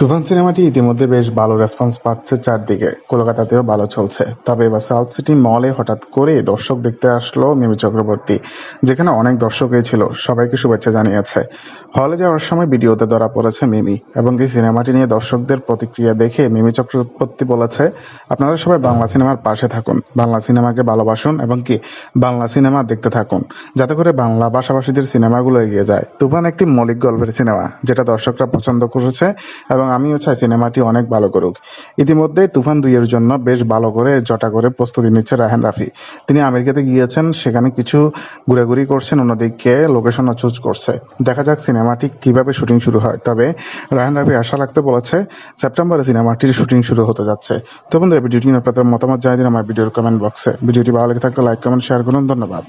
তুফান সিনেমাটি ইতিমধ্যে বেশ ভালো রেসপন্স পাচ্ছে চারদিকে। কলকাতাতেও ভালো চলছে। তবে এবার সাউথ সিটি মলে হঠাৎ করে দর্শক দেখতে আসলো মিমি চক্রবর্তী, যেখানে অনেক দর্শকই ছিল। সবাইকে শুভেচ্ছা জানিয়েছে। হলে যাওয়ার সময় ভিডিওতে ধরা পড়েছে মিমি এবং এই সিনেমাটি নিয়ে দর্শকদের প্রতিক্রিয়া দেখে মিমি চক্রবর্তী বলেছে, আপনারা সবাই বাংলা সিনেমার পাশে থাকুন। বাংলা সিনেমাকে ভালোবাসুন এবং কি, বাংলা সিনেমা দেখতে থাকুন, যাতে করে বাংলা ভাষাভাষীদের সিনেমাগুলো এগিয়ে যায়। তুফান একটি মৌলিক গল্পের সিনেমা, যেটা দর্শকরা পছন্দ করেছে এবং আমিও চাই সিনেমাটি অনেক ভালো করুক। ইতিমধ্যে তুফান দুইয়ের জন্য বেশ ভালো করে, জটা করে প্রস্তুতি নিচ্ছে রায়হান রাফি। তিনি আমেরিকাতে গিয়েছেন, সেখানে কিছু ঘোরাঘুরি করছেন, অন্যদিকে লোকেশনও চুজ করছে। দেখা যাক সিনেমাটি কীভাবে শুটিং শুরু হয়। তবে রায়হান রাফি আশা রাখতে বলেছে, সেপ্টেম্বরে সিনেমাটির শুটিং শুরু হতে যাচ্ছে। তো বন্ধুরা, ভিডিওটি নিয়ে আপনাদের মতামত জানিয়ে দিন আমার ভিডিওর কমেন্ট বক্সে ভিডিওটি ভালো লেগে থাকলে লাইক কমেন্ট শেয়ার করুন। ধন্যবাদ।